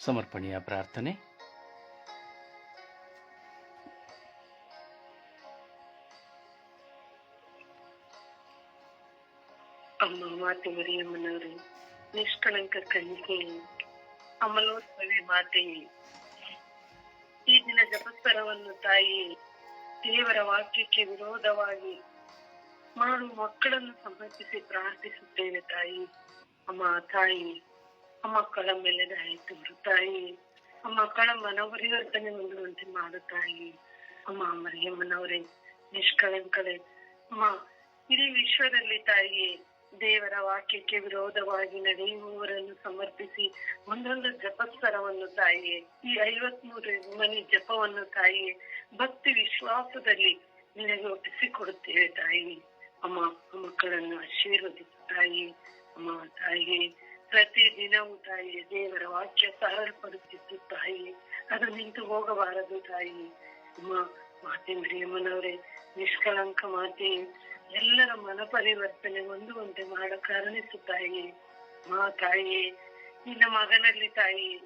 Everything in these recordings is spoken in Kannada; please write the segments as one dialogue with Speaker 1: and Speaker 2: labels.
Speaker 1: ಸಮರ್ಪಣೆಯ ಪ್ರಾರ್ಥನೆ.
Speaker 2: ಅಮ್ಮ ಮಾತೆ ಮರಿಯಮ್ಮನವರು ನಿಷ್ಕಳಂಕ ಕನ್ನಿಕೆ ಅಮಲೋತ್ಸವಿ ಮಾತೆ. ಈ ದಿನ ಜಪಸ್ವರವನ್ನು ತಾಯಿ, ದೇವರ ವಾಕ್ಯಕ್ಕೆ ವಿರೋಧವಾಗಿ ಮಾಡುವ ಮಕ್ಕಳನ್ನು ಸಮರ್ಪಿಸಿ ಪ್ರಾರ್ಥಿಸುತ್ತೇವೆ ತಾಯಿ. ಅಮ್ಮ ತಾಯಿ ಮಕ್ಕಳ ಮೇಲೆ ದಯ ತೋರು, ತಾಯಿ. ಮಕ್ಕಳ ಮನೋಪರಿವರ್ತನೆ ಹೊಂದುವಂತೆ ಮಾಡು, ತಾಯಿ. ಅಮ್ಮ ಮರಿಯಮ್ಮನವರೇ ನಿಷ್ಕಳಂಕಳೆ ಅಮ್ಮ, ಇಡೀ ವಿಶ್ವದಲ್ಲಿ ತಾಯಿ ದೇವರ ವಾಕ್ಯಕ್ಕೆ ವಿರೋಧವಾಗಿ ನಡೆಯುವವರನ್ನು ಸಮರ್ಪಿಸಿ ಒಂದೊಂದು ಜಪಸ್ವರವನ್ನು ತಾಯಿ ಈ ಐವತ್ಮೂರು ಮನಿ ಜಪವನ್ನು ತಾಯಿ ಭಕ್ತಿ ವಿಶ್ವಾಸದಲ್ಲಿ ನಿನಗೆ ಒಪ್ಪಿಸಿಕೊಡುತ್ತೇವೆ, ತಾಯಿ. ಅಮ್ಮ ಮಕ್ಕಳನ್ನು ಆಶೀರ್ವದಿಸು, ತಾಯಿ. ಅಮ್ಮ ತಾಯಿ ಪ್ರತಿ ದಿನವೂ ತಾಯಿ, ದೇವರ ವಾಕ್ಯ ಸಾರಲ್ಪಡುತ್ತಿತ್ತು ತಾಯಿ. ಅದು ನಿಂತು ಹೋಗಬಾರದು ತಾಯಿ. ಅಮ್ಮ ಮಾತೇಂದ್ರಿಯಮ್ಮನವರೇ ನಿಷ್ಕಳಂಕ ಮಾತೆ, ಎಲ್ಲರ ಮನ ಪರಿವರ್ತನೆ ಹೊಂದುವಂತೆ ಮಾಡ ಕಾರಣಿಸು ತಾಯಿ. ಮಾ ತಾಯಿ ನಿನ್ನ ಮಗನಲ್ಲಿ ತಾಯಿ.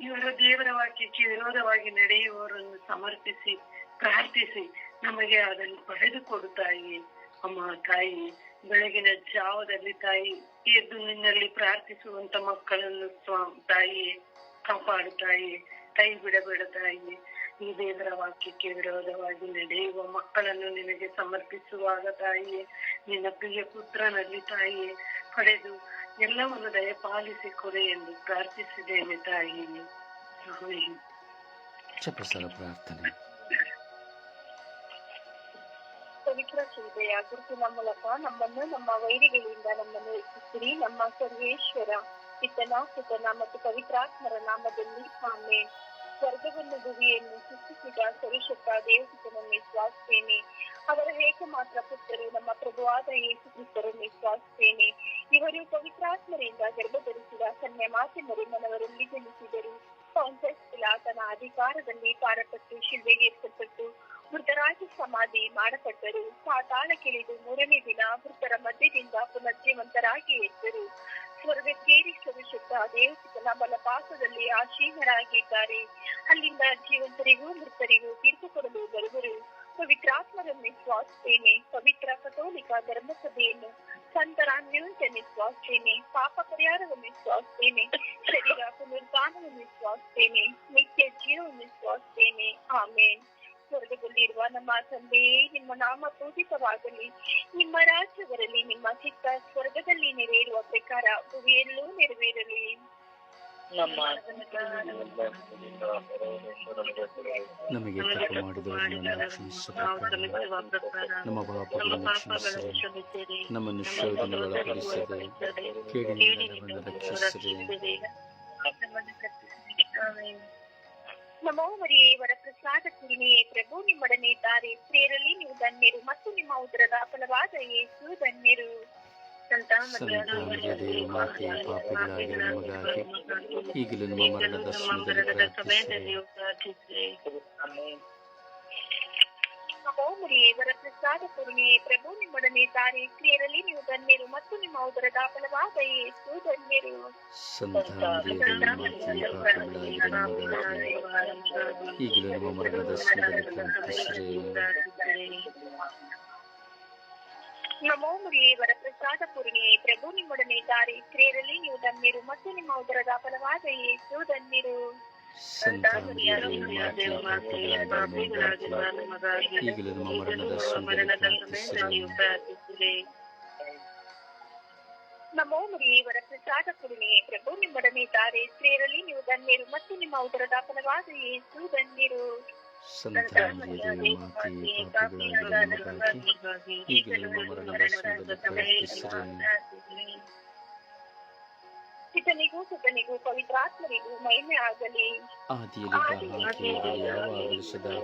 Speaker 2: ಇವರ ದೇವರ ವಾಕ್ಯಕ್ಕೆ ವಿರೋಧವಾಗಿ ನಡೆಯುವವರನ್ನು ಸಮರ್ಪಿಸಿ ಪ್ರಾರ್ಥಿಸಿ ನಮಗೆ ಅದನ್ನು ಪಡೆದುಕೊಡು ತಾಯಿ. ಅಮ್ಮ, ತಾಯಿ ಬೆಳಗಿನ ಜಾವದಲ್ಲಿ ತಾಯಿ ಎದ್ದು ನಿನ್ನಲ್ಲಿ ಪ್ರಾರ್ಥಿಸುವಂತ ಮಕ್ಕಳನ್ನು ಸ್ವಾ- ತಾಯಿ ಕಾಪಾಡು ತಾಯಿ ಕೈ ಬಿಡಬೇಡ ತಾಯಿ ಈ ದೇವರ ವಾಕ್ಯಕ್ಕೆ ವಿರೋಧವಾಗಿ ನಡೆಯುವ ಮಕ್ಕಳನ್ನು ನಿನಗೆ ಸಮರ್ಪಿಸುವಾಗ ತಾಯಿಯೇ, ನಿನ್ನ ಪ್ರಿಯ ಪುತ್ರನಲ್ಲಿ ತಾಯಿಯೇ, ಪಡೆದು ಎಲ್ಲವನ್ನು ದಯಪಾಲಿಸಿ ಕೊಡೆ ಎಂದು ಪ್ರಾರ್ಥಿಸಿದ್ದೇನೆ
Speaker 1: ತಾಯಿಯೇ. ಪ್ರಾರ್ಥನೆ.
Speaker 3: ಪವಿತ್ರ ಚಿಂತೆಯ ಗುರುತಿನ ಮೂಲಕ ನಮ್ಮನ್ನು, ನಮ್ಮ ವೈರಿಗಳಿಂದ ನಮ್ಮನ್ನು ರಕ್ಷಿಸಿರಿ. ನಮ್ಮ ಸರ್ವೇಶ್ವರ ಪಿತನ, ಸುತನ ಮತ್ತು ಪವಿತ್ರಾತ್ಮರ ನಾಮದಲ್ಲಿ ಆಮೇನ್. ಸ್ವರ್ಗವನ್ನು ಭುವಿಯನ್ನು ಸೃಷ್ಟಿಸಿದ ಸರಿಶುದ್ಧ ದೇವಸುತನನ್ನು ವಿಶ್ವಾಸಿಸ್ತೇನೆ ಅವರ ಏಕಮಾತ್ರ ಪುತ್ರರು, ನಮ್ಮ ಪ್ರಭುವಾದ ಯೇಸು ಕ್ರಿಸ್ತರನ್ನು ವಿಶ್ವಾಸಿಸ್ತೇನೆ ಇವರು ಪವಿತ್ರಾತ್ಮರಿಂದ ಗರ್ಭಧರಿಸಿದ ಕನ್ಯೆ ಮಾತೆ ಮರಿಮನವರಲ್ಲಿ ಜನಿಸಿದರು. ಕಾನ್ಸೆಸ್ ಪಿಲಾತನ ಅಧಿಕಾರದಲ್ಲಿ ಪಾರಪಟ್ಟು ಶಿಲ್ವೆಗೆ ಏರ್ಪಟ್ಟು ಮೃತರಾಗಿ ಸಮಾಧಿ ಮಾಡಪಟ್ಟರು ಪಾತಾಳಕ್ಕಿಳಿದು ಮೂರನೇ ದಿನ ಮೃತರ ಮಧ್ಯದಿಂದ ಪುನರ್ಜೀವಂತರಾಗಿ ಎದ್ದರು ಸ್ವರ್ಗಕ್ಕೇರಿ ಸವಿಸುತ್ತ ದೇವತೆಗಳ ಬಲಪಾಸದಲ್ಲಿ ಆಶೀನರಾಗಿದ್ದಾರೆ ಅಲ್ಲಿಂದ ಜೀವಂತರಿಗೂ ಮೃತರಿಗೂ ತೀರ್ಪು ಕೊಡಲು ಬರುವರು. ಪವಿತ್ರಾತ್ಮರನ್ನು ವಿಶ್ವಾಸಿಸ್ತೇನೆ ಪವಿತ್ರ ಕಥೋಲಿಕ ಧರ್ಮಸಭೆಯನ್ನು ಸಂತರ ಅನ್ಯೋನ್ಯತೆ ವಿಶ್ವಾಸಿಸ್ತೇನೆ ಪಾಪ ಪರಿಹಾರವನ್ನು ವಿಶ್ವಾಸಿಸ್ತೇನೆ ಶರೀರ ಪುನರುತ್ಥಾನವನ್ನು ವಿಶ್ವಾಸಿಸ್ತೇನೆ ನಿತ್ಯ ಜೀವವನ್ನು ವಿಶ್ವಾಸಿಸ್ತೇನೆ ಆಮೇನ್. ಸ್ವರ್ಗದಲ್ಲಿರುವ ನಮ್ಮ ತಂದೆಯೇ ನಿಮ್ಮ ನಾಮ ಪೂಜಿತವಾಗಲಿ. ನಿಮ್ಮ ರಾಜ್ಯ ಬರಲಿ ನಿಮ್ಮ ಚಿತ್ತ ಸ್ವರ್ಗದಲ್ಲಿ ನೆರವೇರುವ ಪ್ರಕಾರ ಭುವಿಯಲ್ಲೂ ನೆರವೇರಲಿ.
Speaker 4: ನಮ್ಮ
Speaker 1: ನಮಗೆ ತಪ್ಪು ಮಾಡಿದವರನ್ನು ಕ್ಷಮಿಸಬೇಕು. ನಮ್ಮ ಪಾಪಗಳನ್ನು ಕ್ಷಮಿಸಿರಿ ನಮ್ಮನ್ನು ಶೋಧನೆ ಒಳಪಡಿಸದೆ ಕೇಡಿನಿಂದ ನಮ್ಮನ್ನು ರಕ್ಷಿಸಿರಿ
Speaker 3: ನಮೋ ಮರಿಯೇ ವರ ಪ್ರಸಾದ ಪೂರ್ಣಿಯೇ ಪ್ರಭು ನಿಮ್ಮೊಡನೆ ಇದ್ದಾರೆ ಸ್ತ್ರೀಯರಲ್ಲಿ ನೀವು ಧನ್ಯರು ಮತ್ತು ನಿಮ್ಮ ಉದರದ ಫಲವಾದ ಯೇಸು ಧನ್ಯರು
Speaker 1: ಈಗಲೂ ನಮ್ಮ ಮರಣದ ಸಮಯದಲ್ಲಿ ಪ್ರಾರ್ಥಿಸಿರಿ
Speaker 2: ಪ್ರಾರ್ಥಿಸಿರಿ
Speaker 3: ವರಪ್ರಸಾದ ಪೂರ್ಣಿ. ಪ್ರಭು ನಿಮ್ಮೊಡನೆ ತಾರೆ ಸ್ತ್ರೀಯರಲ್ಲಿ ನೀವು ಧನ್ಯರು ಮತ್ತು ನಿಮ್ಮ ಉದರದ ಫಲವಾದ ಯೇಸು ಧನ್ಯರು.
Speaker 1: ಈಗಲೂ ನಮ್ಮ ಮರಣದ
Speaker 3: ನಮೋ ಮುರಿ ವರ ಪ್ರಸಾದ ಪೂರ್ಣಿ. ಪ್ರಭು ನಿಮ್ಮೊಡನೆ ತಾರೆ ಸ್ತ್ರೀಯರಲ್ಲಿ ನೀವು ಧನ್ಯರು ಮತ್ತು ನಿಮ್ಮ ಉದರದ ಫಲವಾದ ಯೇಸು ಧನ್ಯರು.
Speaker 1: ಈಗಲೂ ನಮ್ಮ ಮರಣದ ಪ್ರಾರ್ಥಿಸಿರಿ.
Speaker 3: ನಮೋ ಮರಿಯೇ ವರ ಪ್ರಸಾದ ಪೂರ್ಣಿಯೇ ಪ್ರಭು ನಿಮ್ಮೊಡನೆ ಇದ್ದಾರೆ ಸ್ತ್ರೀಯರಲ್ಲಿ ನೀವು ಧನ್ಯರು ಮತ್ತು ನಿಮ್ಮ ಉದರದ ಫಲವಾದ ಯೇಸು ಧನ್ಯರು.
Speaker 1: ಈಗಲೂ ನಮ್ಮ ಮರಣದ ಸಮಯದಲ್ಲಿ ಪ್ರಾರ್ಥಿಸಿರಿ.
Speaker 3: ಪಿತನಿಗೂ ಸುತನಿಗೂ ಪವಿತ್ರಾತ್ಮರಿಗೂ ಮಹಿಮೆ ಆಗಲಿ
Speaker 1: ಆದಿಯಲ್ಲಿ ಯಾವಾಗಲೂ ಸದಾ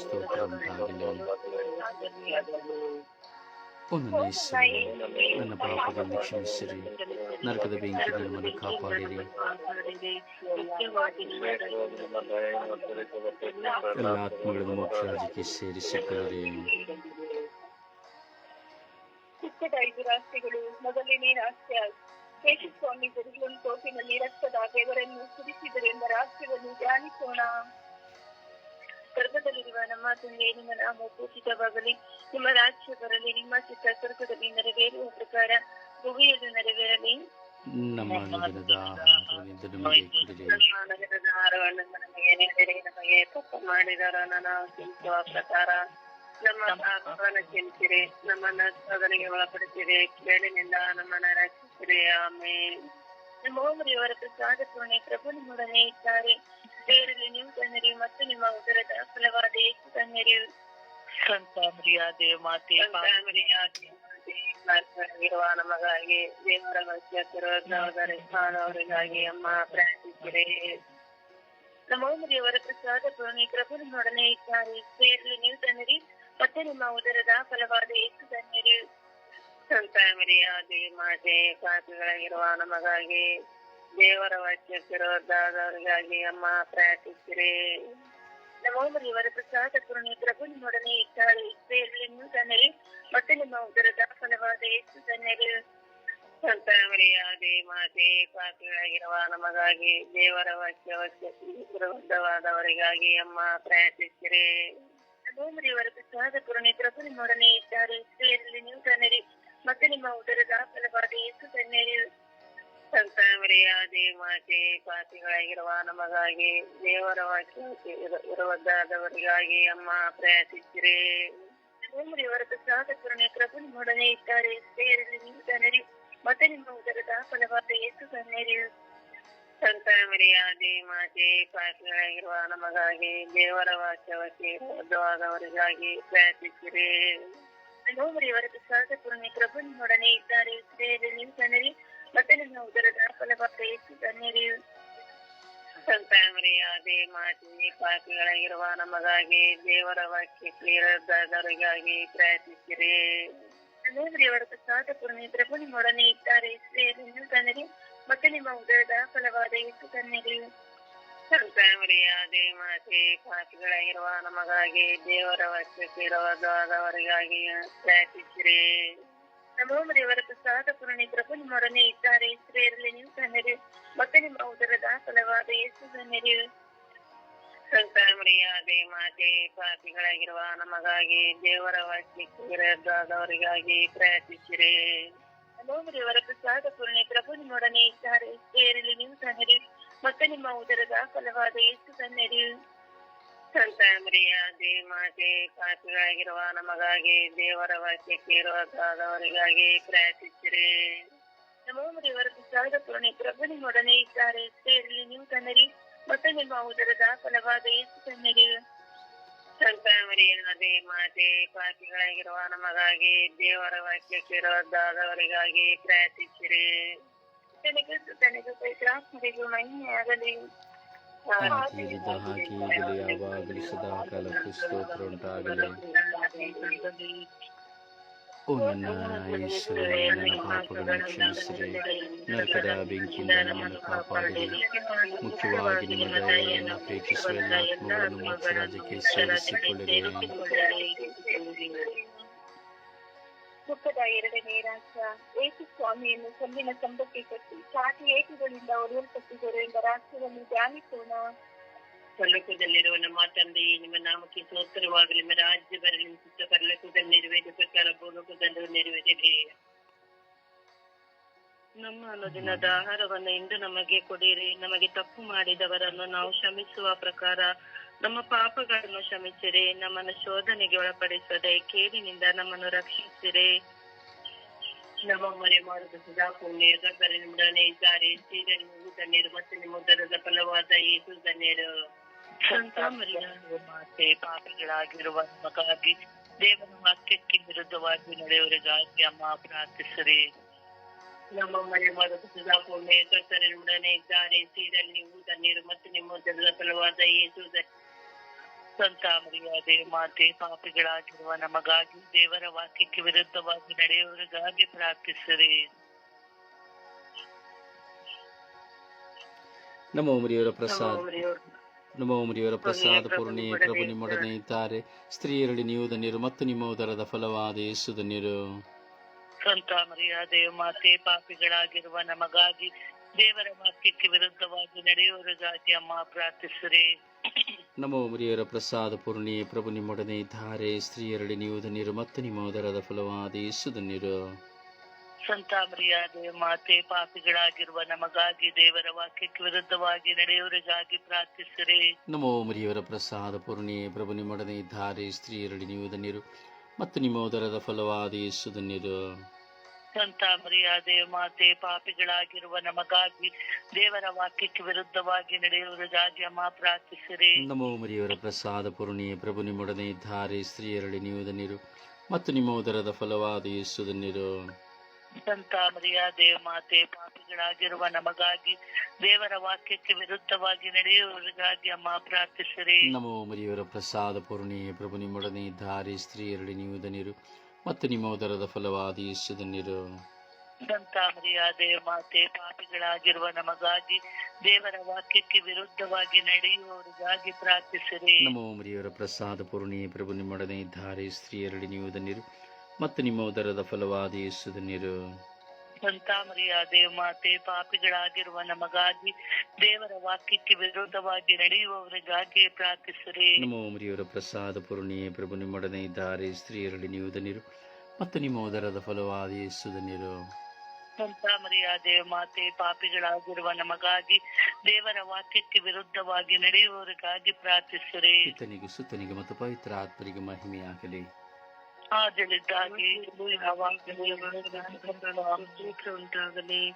Speaker 1: ಸ್ತೋತ್ರ ಉಂಟಾಗಲಿ ಒಂದು ನೈಸು ನನ್ನ ಪಾಪಗಳನ್ನು ಕ್ಷಮಿಸಿರಿ ನರಕದ ಬೆಂಕಿ ನಮ್ಮನ್ನು ಕಾಪಾಡಿರಿ ಎಲ್ಲ ಆತ್ಮಗಳನ್ನು ಮೋಕ್ಷ ರಾಜ್ಯಕ್ಕೆ ಸೇರಿಸಿಕೊಳ್ಳಿರಿ
Speaker 3: ಚಿಕ್ಕದ ಐದು ರಾಷ್ಟ್ರಗಳು ಮೊದಲನೇ ರಾಷ್ಟ್ರ ಸ್ವಾಮಿ ಜೆರುಸಲೇಮ್ ತೋಪಿನಲ್ಲಿ ರಕ್ತದ ಬೆವರನ್ನು ಸುರಿಸಿದರು ಎಂಬ ರಾಜ್ಯವನ್ನು ಧ್ಯಾನಿಸೋಣ. ಸ್ವರ್ಗದಲ್ಲಿರುವ ನಮ್ಮ ತಂದೆ ನಿಮ್ಮ ನಾಮ ಪೂಜಿತವಾಗಲಿ. ನಿಮ್ಮ ರಾಜ್ಯ ಬರಲಿ ನಿಮ್ಮ ಚಿತ್ತ ಸ್ವರ್ಗದಲ್ಲಿ ನೆರವೇರುವ ಪ್ರಕಾರ ಭೂಮಿಯದು ನೆರವೇರಲಿ.
Speaker 1: ನಮ್ಮ ಆಹಾರವನ್ನು ನಮಗೆ ಕೊಡಿರಿ
Speaker 5: ನಗರದ ಆಹಾರವನ್ನು ನಮಗೆ ನಮಗೆ ತಪ್ಪು ಮಾಡಿದವರನ್ನು ನಾವು ಚಿಂತಿಸುವ ಪ್ರಕಾರ ನಮ್ಮ ಪಾಪವನ್ನು ಚಿಂತಿರಿ ನಮ್ಮನ್ನ ಶೋಧನೆಗೆ ಒಳಪಡಿಸಿರಿ ಕೇಳಿನಿಂದ ನಮ್ಮನ್ನ ರಕ್ಷಿಸಿರಿ ಆಮೇಲೆ
Speaker 3: ನಮ್ಮವರ ಪ್ರಸಾದ ಪೂರ್ಣೆ ಪ್ರಭು ನಿಮ್ಮೊಡನೆ ಇದ್ದಾರೆ ದೇವರಲ್ಲಿ ನೀವು ತನ್ನರಿ ಮತ್ತು ನಿಮ್ಮ ಉದರದ ಫಲವಾದ ಏಸು ತನ್ನರಿ
Speaker 5: ಸಂತ ಮರ್ಯಾದೆ ಮಾತೆ ಇರುವ ನಮಗಾಗಿ ದೇವರ ವಶ್ಯತಿರುವವರಿಗಾಗಿ ಅಮ್ಮ ಪ್ರಾರ್ಥಿಸಿರಿ
Speaker 3: ನಮ್ಮವರ ಪ್ರಸಾದ ಪೂರ್ಣೆ ಪ್ರಭು ನಿಮ್ಮೊಡನೆ ಇದ್ದಾರೆ ದೇವರಲ್ಲಿ ನೀವು ತನ್ನರಿ ಮತ್ತು ನಿಮ್ಮ ಉದರದ ಫಲವಾದ ಎಷ್ಟು ಧನ್ಯರಿ
Speaker 5: ಸಂತ ಮರ್ಯಾದೆ ಮಾತೆ, ಪಾತ್ರಗಳಾಗಿರುವ ನಮಗಾಗಿ ದೇವರ ವಶ್ಯತಿರುವವರಿಗಾಗಿ ಅಮ್ಮ ಪ್ರಾರ್ಥಿಸಿರಿ.
Speaker 3: ನಮ್ಮವರ ಪ್ರಸಾದ ಪೂರ್ಣೆ ಪ್ರಭು ನಿಮ್ಮೊಡನೆ ಇದ್ದಾರೆ. ಇರಲಿನ್ನು ತನ್ನರಿ ಮತ್ತೆ ನಿಮ್ಮ ಉದರದ ಫಲವಾದ ಎಷ್ಟು ತನ್ನರಿ
Speaker 5: ಸಂತ ಮರ್ಯಾದೆ ಮಾತೆ, ಪಾತ್ರಗಳಾಗಿರುವ ನಮಗಾಗಿ ದೇವರ ವಾಕ್ಯ ವಶ್ಯವಾದವರಿಗಾಗಿ ಅಮ್ಮ ಪ್ರಾರ್ಥಿಸಿರಿ.
Speaker 3: ನಮ್ಮವರ ಪ್ರಸಾದ ಪೂರ್ಣೆ ಪ್ರಭು ನಿಮ್ಮೊಡನೆ ಇದ್ದಾರೆ. ಸ್ತ್ರೀಯರಲ್ಲಿ ನೀವು ತನ್ನರಿ ಮತ್ತೆ ನಿಮ್ಮ ಉದರದ ಫಲವಾದ ಯೇಸು ತನ್ನರಿ
Speaker 5: ಸಂತ ಮರಿಯ ಮಾತೆ ಪಾಪಿಗಳಾಗಿರುವ ನಮಗಾಗಿ ದೇವರ ವಾಕ್ಯ ಇರುವದ್ದಾದವರಿಗಾಗಿ ಅಮ್ಮ ಪ್ರಾರ್ಥಿಸಿರಿ.
Speaker 3: ನಮ್ಮವರ ಪ್ರಸಾದ ಪೂರ್ಣೆ ಪ್ರಭು ನಿಮ್ಮೊಡನೆ ಇದ್ದಾರೆ. ಸ್ತ್ರೀಯರಲ್ಲಿ ನೀವು ತನ್ನರಿ ಮತ್ತೆ ನಿಮ್ಮ ಉದರದ ಫಲವಾದ ಯೇಸು ತನ್ನರಿ
Speaker 5: ಸಂತ ಮರ್ಯಾದೆ ಮಾತೆ ಪಾಪಿಗಳಾಗಿರುವ ನಮಗಾಗಿ ದೇವರ ವಾಕ್ಯವಕ್ಕೆ ಬದ್ಧವಾದವರಿಗಾಗಿ ಪ್ರಾರ್ಥಿಸಿರಿ.
Speaker 3: ಅವರ ಪೂರ್ಣೆ ಪ್ರಭು ನಿಮ್ಮೊಡನೆ ಇದ್ದಾರೆ ನೀವು ತನ್ನರಿ ಮತ್ತು ನಿಮ್ಮ ಉದರದ ಫಲವಾದ ಹೆಚ್ಚು ತನ್ನರಿ
Speaker 5: ಸಂತ ಮರ್ಯಾದೆ ಮಾತೆ ಪಾಪಿಗಳಾಗಿರುವ ನಮಗಾಗಿ ದೇವರ ವಾಕ್ಯಕ್ಕೆ ವಿರೋಧದವರಿಗಾಗಿ ಪ್ರಾರ್ಥಿಸಿರಿ.
Speaker 3: ಅವರ ಪೂರ್ಣೆ ಪ್ರಭು ನಿಮ್ಮೊಡನೆ ಇದ್ದಾರೆ ನೀವು ತನ್ನರಿ ಮತ್ತು ನಿಮ್ಮ ಉದರದ ಫಲವಾದ ಎಷ್ಟು ತನ್ನರಿ.
Speaker 5: ಸಂತ ದೇವಮಾತೆ ಮಾತೆ ಪಾಪಿಗಳಾಗಿರುವ ನಮಗಾಗಿ ದೇವರ ವಾಕ್ಯಕ್ಕೆ ವಿರೋಧವಾದವರಿಗಾಗಿ ಪ್ರಾರ್ಥಿಸಿರಿ.
Speaker 3: ದೇವರ ಪ್ರಸಾದ ಪುರಣಿ ಪ್ರಭು ನಿಮ್ಮೊಡನೆ ಇದ್ದಾರೆ. ಸ್ತ್ರೀಯರಲ್ಲಿ ನೀವು ತನ್ನರಿ. ಮತ್ತೆ ನಿಮ್ಮ ಉದರದ ಫಲವಾದ ಏಸು ತನ್ನರಿ.
Speaker 5: ಸಂತಾಮರಿಯ ಮರ್ಯಾದೆ ಮಾತೆ ಪಾಪಿಗಳಾಗಿರುವ ನಮಗಾಗಿ ದೇವರ ವಾಕ್ಯಕ್ಕೆ ವಿರೋಧವಾದವರಿಗಾಗಿ ಪ್ರಾರ್ಥಿಸಿರಿ.
Speaker 3: ನಮ್ಮವರ ಪ್ರಸಾದ ಪೂರ್ಣೆ ಪ್ರಭು ನಿಮ್ಮೊಡನೆ ಇದ್ದಾರೆ. ಏರಲಿ ನೀವು ತನ್ನರಿ ಮತ್ತೆ ನಿಮ್ಮ ಉದರದ ಫಲವಾದ ಎಷ್ಟು ತನ್ನರಿ
Speaker 5: ಸಂತ ಮರಿಯ ದೇಮಾತೆ ಪಾಪಿಗಳಾಗಿರುವ ನಮಗಾಗಿ ದೇವರ ವಾಕ್ಯಕ್ಕೆ ವಿರೋಧವಾದವರಿಗಾಗಿ ಪ್ರಾರ್ಥಿಸಿರಿ.
Speaker 3: ನಮ್ಮವರ ಪ್ರಸಾದ ಪೂರ್ಣೆ ಪ್ರಭು ನಿಮ್ಮೊಡನೆ ಇದ್ದಾರೆ. ಏರಲಿ ನೀವು ತನ್ನರಿ ಮತ್ತೆ ನಿಮ್ಮ ಉದರದ ಫಲವಾದ ಎಷ್ಟು ತನ್ನರಿ
Speaker 5: ಮರ್ಯಾದೆ ಮಾತೆ ಪಾಪಿಗಳಾಗಿರುವ ನಮಗಾಗಿ ದೇವರ ವಾಕ್ಯಕ್ಕೆ ವಿರೋಧವಾದವರಿಗಾಗಿ ಪ್ರಾರ್ಥಿಸಿರಿ.
Speaker 3: ತನಗೆ ತನಗೆ ಪವಿತ್ರಾತ್ಮರಿಗೂ ಮಹಿಮೆಯಾಗಲಿ.
Speaker 1: ಹೇಳಿದ ಹಾಗೆ ಯಾವಾಗಲೂ ಸದಾ ಕಾಲಕ್ಕೂ ಸ್ತೋತ್ರ ಉಂಟಾಗಲಿ ಓ ನನ್ನ ಕ್ಷಮಿಸಿರಿ. ನರಕದ ಬೆಂಕಿಯಿಂದ ನಮ್ಮನ್ನು ಕಾಪಾಡಿರಿ. ಮುಖ್ಯವಾಗಿ ನಿಮ್ಮ ದಯೆಯನ್ನು ಅಪೇಕ್ಷಿಸುವ ಎಲ್ಲ ಆತ್ಮಗಳನ್ನು ಸೇರಿಸಿಕೊಳ್ಳಿರಿ.
Speaker 3: ದುಃಖದ ಎರಡನೇ ರಾಷ್ಟ್ರ ಏಸು ಸ್ವಾಮಿಯನ್ನು ಕಲ್ಲಿನ ಕಂಬಕ್ಕೆ ಕಟ್ಟಿ, ಚಾಟಿ ಏಕುಗಳಿಂದ ಒಡೆಯಲ್ಪಟ್ಟಿದ್ದರು ಎಂಬ ರಾಷ್ಟ್ರವನ್ನು ಧ್ಯಾನಿಸೋಣ.
Speaker 5: ಪರಲೋಕದಲ್ಲಿರುವ ನಮ್ಮ ತಂದೆ ನಿಮ್ಮ ನಾಮಕ್ಕೆ ಸ್ತೋತ್ರವಾಗಲಿ. ನಿಮ್ಮ ರಾಜ್ಯ ಬರಲಿ ಸುತ್ತ ಪರಲೋಕದಲ್ಲಿ ನೆರವೇರಿದ ಪ್ರಕಾರ ಭೂಲೋಕದಲ್ಲೂ ನೆರವೇರಲಿ ನಮ್ಮ ಅನುದಿನದ ಆಹಾರವನ್ನು ಇಂದು ನಮಗೆ ಕೊಡಿರಿ. ನಮಗೆ ತಪ್ಪು ಮಾಡಿದವರನ್ನು ನಾವು ಕ್ಷಮಿಸುವ ಪ್ರಕಾರ ನಮ್ಮ ಪಾಪಗಳನ್ನು ಕ್ಷಮಿಸಿರಿ. ನಮ್ಮನ್ನು ಶೋಧನೆಗೆ ಒಳಪಡಿಸದೆ ಕೇಡಿನಿಂದ ನಮ್ಮನ್ನು ರಕ್ಷಿಸಿರಿ. ನಮ್ಮ ಮರೆ ಮಾಡಿದ ಸದಾ ಪುಣ್ಯ ಗರ್ಭರಿಂದನೇ ಇದ್ದಾರೆ. ಧನ್ಯರು ಮತ್ತು ನಿಮ್ಮ ಉದರದ ಫಲವಾದ ಏಸು ಧನ್ಯರು. ಸಂತ ಮರಿಯಾದ ಮಾತೆ ಪಾಪಿಗಳಾಗಿರುವ ನಮಗಾಗಿ ದೇವರ ವಾಕ್ಯಕ್ಕೆ ವಿರುದ್ಧವಾಗಿ ನಡೆಯುವವರಿಗಾಗಿ ಅಮ್ಮ ಪ್ರಾರ್ಥಿಸಿರಿ. ನಮ್ಮ ಮನೆ ಮರದ ಪುಣ್ಯ ಕರ್ತರಿನೊಡನೆ ಇದ್ದಾರೆ ಸೀರಲ್ಲಿ ನೀವು ಧನ್ಯರು ಮತ್ತು ನಿಮ್ಮ ಉದರದ ಫಲವಾದ ಯೇಸು ಧನ್ಯರು. ಸಂತ ಮರಿಯಾದೆ ಮಾತೆ ಪಾಪಿಗಳಾಗಿರುವ ನಮಗಾಗಿ ದೇವರ ವಾಕ್ಯಕ್ಕೆ ವಿರುದ್ಧವಾಗಿ ನಡೆಯುವವರಿಗಾಗಿ ಪ್ರಾರ್ಥಿಸಿರಿ.
Speaker 1: ನಮ್ಮ ಉಮರಿಯವರ ಪ್ರಸಾದ. ನಮ್ಮ ಮುರಿಯವರ ಪ್ರಸಾದ ಪೂರ್ಣಿ ಪ್ರಭು ನಿಮ್ಮೊಡನೆ ಇದ್ದಾರೆ. ಸ್ತ್ರೀಯರಲ್ಲಿ ನೀವು ಧನ್ಯರು ಮತ್ತು ನಿಮ್ಮ ಉದರದ ಫಲವಾದ ಯೇಸು ಧನ್ಯರು
Speaker 2: ಸಂತ ಮರ್ಯಾದೆಯ ದೇವಮಾತೆ ಪಾಪಿಗಳಾಗಿರುವ ನಮಗಾಗಿ ದೇವರ ವಾಕ್ಯಕ್ಕೆ ವಿರುದ್ಧವಾಗಿ ನಡೆಯುವವರಿಗಾಗಿ ಅಮ್ಮ ಪ್ರಾರ್ಥಿಸಿರಿ.
Speaker 1: ನಮೋ ಮುರಿಯರ ಪ್ರಸಾದ ಪೂರ್ಣಿ ಪ್ರಭು ನಿಮ್ಮೊಡನೆ ಇದ್ದಾರೆ. ಸ್ತ್ರೀಯರಡಿ ನೀವು ಧನ್ಯರು ಮತ್ತು ನಿಮ್ಮ ಉದರದ ಫಲವಾದ ಯೇಸು ಧನ್ಯರು
Speaker 2: ಸಂತ ಮರಿಯ ದೇವಮಾತೆ ಪಾಪಿಗಳಾಗಿರುವ ನಮಗಾಗಿ ದೇವರ ವಾಕ್ಯಕ್ಕೆ ವಿರುದ್ಧವಾಗಿ ನಡೆಯುವರಿಗಾಗಿ ಪ್ರಾರ್ಥಿಸಿರಿ.
Speaker 1: ನಮೋ ಮರಿಯವರ ಪ್ರಸಾದ ಪೂರ್ಣಿ ಪ್ರಭು ನಿಮ್ಮೊಡನೆ ಇದ್ದಾರೆ ಸ್ತ್ರೀಯರಡಿ ನೀವು ಧನ್ಯರು ಮತ್ತು ನಿಮ್ಮ ಉದರದ ಫಲವಾದ ಯೇಸು ಧನ್ಯರು.
Speaker 2: ಸಂತ ಮಾತೆ ಪಾಪಿಗಳಾಗಿರುವ ನಮಗಾಗಿ ದೇವರ ವಾಕ್ಯಕ್ಕೆ ವಿರುದ್ಧವಾಗಿ ನಡೆಯುವರಿಗಾಗಿ ಅಮ್ಮ ಪ್ರಾರ್ಥಿಸಿರಿ.
Speaker 1: ನಮೋ ಮರಿಯವರ ಪ್ರಸಾದ ಪೂರ್ಣಿ ಪ್ರಭು ನಿಮ್ಮೊಡನೆ ಇದ್ದಾರೆ ಸ್ತ್ರೀಯರಡಿ ನೀವು ಧನ್ಯರು ಮತ್ತು ನಿಮ್ಮ ಉದರದ ಫಲವಾದ ಯೇಸು ಧನ್ಯರು.
Speaker 2: ಸಂತ ಮರಿಯಾದೇವ್ ಮಾತೆ ಪಾಪಿಗಳಾಗಿರುವ ನಮಗಾಗಿ ದೇವರ ವಾಕ್ಯಕ್ಕೆ ವಿರುದ್ಧವಾಗಿ ನಡೆಯುವವರಿಗಾಗಿ ಅಮ್ಮ ಪ್ರಾರ್ಥಿಸಿರಿ.
Speaker 1: ನಮೋ ಮರಿಯವರ ಪ್ರಸಾದ ಪೂರ್ಣಿ ಪ್ರಭು ನಿಮ್ಮೊಡನೆ ಇದ್ದಾರೆ ಸ್ತ್ರೀಯರಡಿ ನೀವು ಧನ್ಯರು ಮತ್ತು ನಿಮ್ಮ ಉದರದ ಫಲವಾದ
Speaker 2: ಸಂತ ದೇವ ದೇವಮಾತೆ ಪಾಪಿಗಳಾಗಿರುವ ನಮಗಾಗಿ ದೇವರ ವಾಕ್ಯಕ್ಕೆ ವಿರುದ್ಧವಾಗಿ ನಡೆಯುವವರಿಗಾಗಿ ಪ್ರಾರ್ಥಿಸಿರಿ.
Speaker 1: ನಮೋ ಮರಿಯವರ ಪ್ರಸಾದ ಪೂರ್ಣಿ ಪ್ರಭು ನಿಮ್ಮೊಡನೆ ಇದ್ದಾರೆ ಸ್ತ್ರೀಯರಡಿ ನೀವು ಧನ್ಯರು ಮತ್ತು ನಿಮ್ಮ ಉದರದ ಫಲವಾದ ಯೇಸು ಧನ್ಯರು
Speaker 2: ಸಂತ ಮರಿಯ ದೇವಮಾತೆ ಪಾಪಿಗಳಾಗಿರುವ ನಮಗಾಗಿ ದೇವರ ವಾಕ್ಯಕ್ಕೆ ವಿರೋಧವಾಗಿ ನಡೆಯುವವರಿಗಾಗಿ ಪ್ರಾರ್ಥಿಸಿರಿ.
Speaker 1: ನಮೋ ಮರಿಯವರ ಪ್ರಸಾದ ಪೂರ್ಣಿಯ ಪ್ರಭು ನಿಮ್ಮೊಡನೆ ಇದ್ದಾರೆ. ಸ್ತ್ರೀಯರಲ್ಲಿ ನೀವು ಧನ್ಯರು ಮತ್ತು ನಿಮ್ಮ ಉದರದ ಫಲವಾದ ಯೇಸು ಧನ್ಯರು
Speaker 2: ಸಂತ ಮರಿಯ ದೇವಮಾತೆ ಪಾಪಿಗಳಾಗಿರುವ ನಮಗಾಗಿ ದೇವರ ವಾಕ್ಯಕ್ಕೆ ವಿರುದ್ಧವಾಗಿ ನಡೆಯುವವರಿಗಾಗಿ ಪ್ರಾರ್ಥಿಸಿರಿ.
Speaker 1: ಸುತ್ತನಿಗೆ ಮತ್ತು ಪವಿತ್ರ ಆತ್ಮರಿಗೆ ಮಹಿಮೆಯಾಗಲಿ.
Speaker 2: ಆದಳಿದ್ದಾಗಿ ಉಂಟಾಗಲಿ.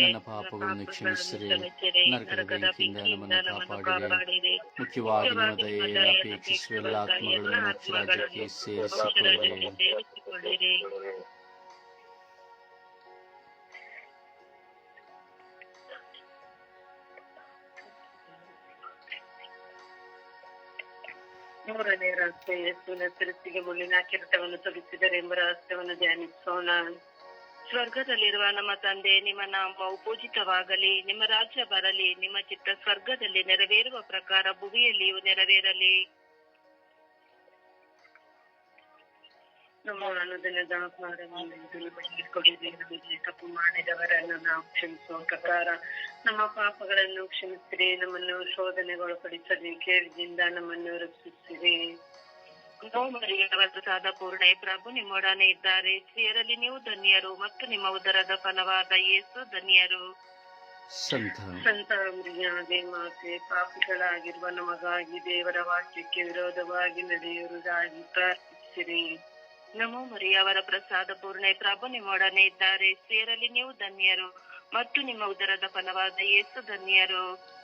Speaker 2: ನನ್ನ
Speaker 1: ಪಾಪಗಳನ್ನು ಕ್ಷಮಿಸಿರಿ. ನರಕದ ಬೆಂಕಿಯಿಂದ ನಮ್ಮನ್ನು ಕಾಪಾಡಿರಿ. ಮುಖ್ಯವಾಗಿ ನಿಮ್ಮ ದಯೆಯನ್ನು ಅಪೇಕ್ಷಿಸುವ ಎಲ್ಲ ಆತ್ಮಗಳನ್ನು ರಾಜ್ಯಕ್ಕೆ ಸೇರಿಸಿಕೊಳ್ಳಿರಿ.
Speaker 2: ಮೂರನೇ ರಹಸ್ಯ ಯೇಸುವಿನ ಶಿರಸ್ಸಿಗೆ ಮುಳ್ಳಿನ ಕಿರೀಟವನ್ನು ತೊಡಿಸಿದರೆ ಎಂಬ ರಹಸ್ಯವನ್ನು ಧ್ಯಾನಿಸೋಣ. ಸ್ವರ್ಗದಲ್ಲಿರುವ ನಮ್ಮ ತಂದೆ, ನಿಮ್ಮ ನಾಮ ಪೂಜಿತವಾಗಲಿ ನಿಮ್ಮ ರಾಜ್ಯ ಬರಲಿ, ನಿಮ್ಮ ಚಿತ್ತ ಸ್ವರ್ಗದಲ್ಲಿ ನೆರವೇರುವ ಪ್ರಕಾರ ಭುವಿಯಲ್ಲಿಯೂ ನೆರವೇರಲಿ. ನಮ್ಮ ಅನುದಿನದ ಆಹಾರವನ್ನು ತಪ್ಪು ಮಾಡಿದವರನ್ನು ನಾವು ಕ್ಷಮಿಸುವ ಪ್ರಕಾರ ನಮ್ಮ ಪಾಪಗಳನ್ನು ಕ್ಷಮಿಸಿರಿ ನಮ್ಮನ್ನು ಶೋಧನೆಗೊಳಪಡಿಸದೆ ಕೇಳಿದಿಂದ ನಮ್ಮನ್ನು ರಕ್ಷಿಸಿರಿ ಸಾದ ಪೂರ್ಣೆ ಪ್ರಭು ನಿಮ್ಮೊಡನೆ ಇದ್ದಾರೆ. ಸ್ತ್ರೀಯರಲ್ಲಿ ನೀವು ಧನ್ಯರು ಮತ್ತು ನಿಮ್ಮ ಉದರದ ಫಲವಾದ ಯೇಸು ಧನ್ಯರು.
Speaker 1: ಸಂತ.
Speaker 2: ಮಾತೆ ಪಾಪಿಗಳಾಗಿರುವ ನಮಗಾಗಿ ದೇವರ ವಾಕ್ಯಕ್ಕೆ ವಿರೋಧವಾಗಿ ನಡೆಯುವುದಾಗಿ ಪ್ರಾರ್ಥಿಸಿರಿ. ನಮೋ ಮರಿಯವರ ಪ್ರಸಾದ ಪೂರ್ಣೆ ಪ್ರಭು ನಿಮ್ಮೊಡನೆ ಇದ್ದಾರೆ. ಸ್ತ್ರೀಯರಲ್ಲಿ ನೀವು ಧನ್ಯರು. ಮತ್ತು ನಿಮ್ಮ ಉದರದ ಫಲವಾದ ಯೇಸು ಧನ್ಯರು.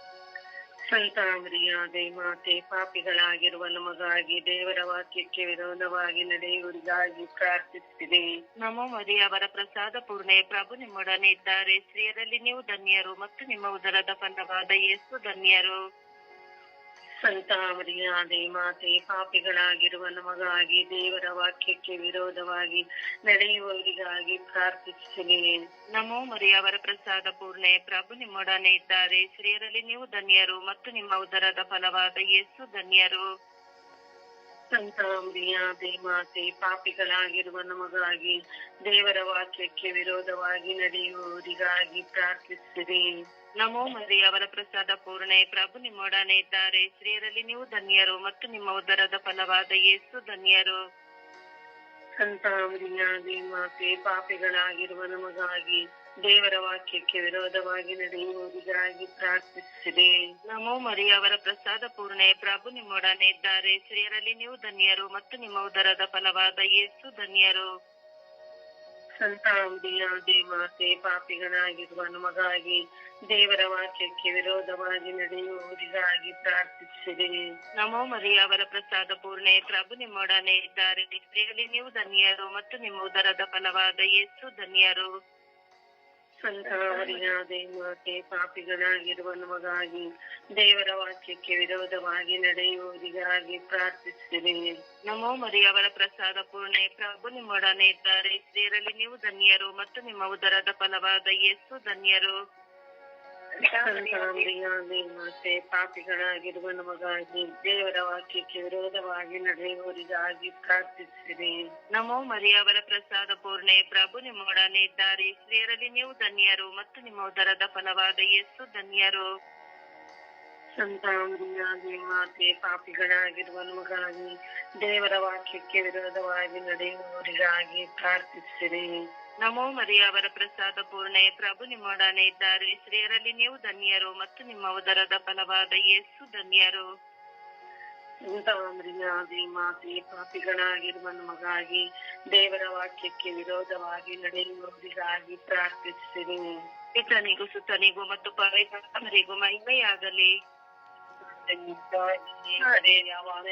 Speaker 2: ಸಂತ ಮರಿಯಾದೆ ಮಾತೆ ಪಾಪಿಗಳಾಗಿರುವ ನಮಗಾಗಿ ದೇವರ ವಾಕ್ಯಕ್ಕೆ ವಿರೋಧವಾಗಿ ನಡೆಯುವುದಾಗಿ ಪ್ರಾರ್ಥಿಸುತ್ತಿದೆ. ನಮೋ ಮರಿಯವರ ಪ್ರಸಾದ ಪೂರ್ಣೆ, ಪ್ರಭು ನಿಮ್ಮೊಡನೆ ಇದ್ದಾರೆ. ಸ್ತ್ರೀಯರಲ್ಲಿ ನೀವು ಧನ್ಯರು ಮತ್ತು ನಿಮ್ಮ ಉದರದ ಫಲವಾದ ಯೇಸು ಧನ್ಯರು. ಸಂತ ಮರಿಯಾದೆ ಮಾತೆ, ಪಾಪಿಗಳಾಗಿರುವ ನಮಗಾಗಿ ದೇವರ ವಾಕ್ಯಕ್ಕೆ ವಿರೋಧವಾಗಿ ನಡೆಯುವವರಿಗಾಗಿ ಪ್ರಾರ್ಥಿಸಿರಿ ನಮೋ ಮರಿಯವರ ಪ್ರಸಾದ ಪೂರ್ಣೆ. ಪ್ರಭು ನಿಮ್ಮೊಡನೆ ಇದ್ದಾರೆ. ಸ್ತ್ರೀಯರಲ್ಲಿ ನೀವು ಧನ್ಯರು ಮತ್ತು ನಿಮ್ಮ ಉದರದ ಫಲವಾದ ಯೇಸು ಧನ್ಯರು. ಸಂತ ದೇಮಾತೆ ಮಾತೆ, ಪಾಪಿಗಳಾಗಿರುವ ನಮಗಾಗಿ ದೇವರ ವಾಕ್ಯಕ್ಕೆ ವಿರೋಧವಾಗಿ ನಡೆಯುವವರಿಗಾಗಿ ಪ್ರಾರ್ಥಿಸಿರಿ ನಮೋ ಮರಿಯವರ ಪ್ರಸಾದ ಪೂರ್ಣೆ. ಪ್ರಭು ನಿಮ್ಮೊಡನೆ ಇದ್ದಾರೆ. ಸ್ತ್ರೀಯರಲ್ಲಿ ನೀವು ಧನ್ಯರು ಮತ್ತು ನಿಮ್ಮ ಉದರದ ಫಲವಾದ ಯೇಸು ಧನ್ಯರು. ಸಂತ ಮಾತೆ ಪಾಪಿಗಳಾಗಿರುವ ನಮಗಾಗಿ ದೇವರ ವಾಕ್ಯಕ್ಕೆ ವಿರೋಧವಾಗಿ ನಡೆಯುವುದಿಗಾಗಿ ಪ್ರಾರ್ಥಿಸಿದೆ ನಮೋ ಮರಿಯವರ ಪ್ರಸಾದ ಪೂರ್ಣೆ. ಪ್ರಭು ನಿಮ್ಮೊಡನೆ ಇದ್ದಾರೆ. ಸ್ತ್ರೀಯರಲ್ಲಿ ನೀವು ಧನ್ಯರು ಮತ್ತು ನಿಮ್ಮ ಉದರದ ಫಲವಾದ ಯೇಸು ಧನ್ಯರು. ಸಂತ ಮರಿಯಾದೆ ಮಾತೆ, ಪಾಪಿಗಳಾಗಿರುವ ನಮಗಾಗಿ ದೇವರ ವಾಕ್ಯಕ್ಕೆ ವಿರೋಧವಾಗಿ ನಡೆಯುವವರಿಗಾಗಿ ಪ್ರಾರ್ಥಿಸಿದೆ ನಮೋ ಮರಿಯವರ ಪ್ರಸಾದ ಪೂರ್ಣೆ. ಪ್ರಭು ನಿಮ್ಮೊಡನೆ ಇದ್ದಾರೆ. ಸ್ತ್ರೀಯಲ್ಲಿ ನೀವು ಧನ್ಯರು ಮತ್ತು ನಿಮ್ಮ ಉದರದ ಫಲವಾದ ಯೇಸು ಧನ್ಯರು. ಮರಿಯಾದೆ ಮಾತೆ ಪಾಪಿಗಳಾಗಿರುವ ನಮಗಾಗಿ ದೇವರ ವಾಕ್ಯಕ್ಕೆ ವಿರೋಧವಾಗಿ ನಡೆಯುವವರಿಗಾಗಿ ಪ್ರಾರ್ಥಿಸಿದೆ ನಮೋ ಮರಿಯವರ ಪ್ರಸಾದ ಪೂರ್ಣೆ, ಪ್ರಭು ನಿಮ್ಮೊಡನೆ ಇದ್ದಾರೆ. ಸ್ತ್ರೀಯರಲ್ಲಿ ನೀವು ಧನ್ಯರು ಮತ್ತು ನಿಮ್ಮ ಉದರದ ಫಲವಾದ ಯೇಸು ಧನ್ಯರು.
Speaker 4: ಮತ್ತೆ ಪಾಪಿಗಳಾಗಿರುವ ನಮಗಾಗಿ ದೇವರ ವಾಕ್ಯಕ್ಕೆ ವಿರೋಧವಾಗಿ ನಡೆಯುವವರಿಗಾಗಿ ಪ್ರಾರ್ಥಿಸಿರಿ. ನಮೋ ಮರಿಯವರ ಪ್ರಸಾದ ಪೂರ್ಣೆ ಪ್ರಭು ನಿಮ್ಮೊಡನೆ ಇದ್ದಾರೆ ಸ್ತ್ರೀಯರಲ್ಲಿ ನೀವು ಧನ್ಯರು ಮತ್ತು ನಿಮ್ಮ ಉದರದ ಫಲವಾದ ಯೇಸು ಧನ್ಯರು. ಸಂತಾನರಿಯಾಗಿ ಮಾತೆ ಪಾಪಿಗಳಾಗಿರುವ ನಮಗಾಗಿ ದೇವರ ವಾಕ್ಯಕ್ಕೆ ವಿರೋಧವಾಗಿ ನಡೆಯುವವರಿಗಾಗಿ ಪ್ರಾರ್ಥಿಸಿರಿ. ನಮೋ ಮರಿಯವರ ಪ್ರಸಾದ ಪೂರ್ಣೆ. ಪ್ರಭು ನಿಮ್ಮೊಡನೆ ಇದ್ದಾರೆ. ಸ್ತ್ರೀಯರಲ್ಲಿ ನೀವು ಧನ್ಯರು ಮತ್ತು ನಿಮ್ಮ ಉದರದ ಫಲವಾದ ಯೇಸು ಧನ್ಯರು. ಸಂತಾನರಿಯಾಗಿ ಮಾತೆ ಪಾಪಿಗಳಾಗಿರುವ ಮಗಾಗಿ ದೇವರ ವಾಕ್ಯಕ್ಕೆ ವಿರೋಧವಾಗಿ ನಡೆಯುವವರಿಗಾಗಿ ಪ್ರಾರ್ಥಿಸಿರಿ ಇತನಿಗೂ ಸುತನಿಗೂ ಮತ್ತು ಪವಿತ್ರಿಗೂ ಮಹಿಮೆಯಾಗಲಿ. ಯಾವಾಗ